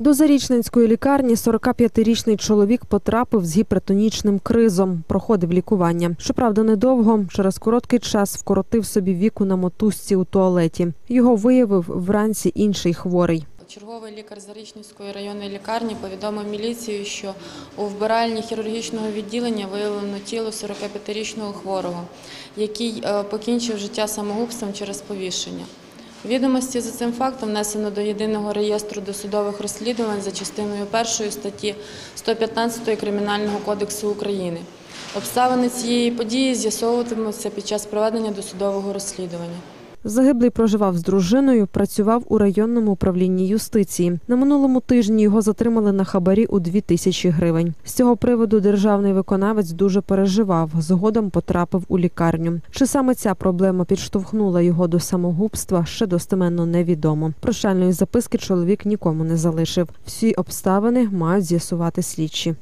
До Зарічненської лікарні 45-річний чоловік потрапив з гіпертонічним кризом, проходив лікування. Щоправда, недовго через короткий час вкоротив собі віку на мотузці у туалеті. Його виявив вранці інший хворий. Черговий лікар Зарічненської районної лікарні повідомив міліцію, що у вбиральні хірургічного відділення виявлено тіло 45-річного хворого, який е, покінчив життя самогубством через повішення. Відомості за цим фактом внесено до єдиного реєстру досудових розслідувань за частиною 1 статті 115 Кримінального кодексу України. Обставини цієї події з'ясовуватимуться під час проведення досудового розслідування. Загиблий проживав з дружиною, працював у районному управлінні юстиції. На минулому тижні його затримали на хабарі у 2 тисячі гривень. З цього приводу державний виконавець дуже переживав. Згодом потрапив у лікарню. Чи саме ця проблема підштовхнула його до самогубства, ще достеменно невідомо. Прощальної записки чоловік нікому не залишив. Всі обставини мають з'ясувати слідчі.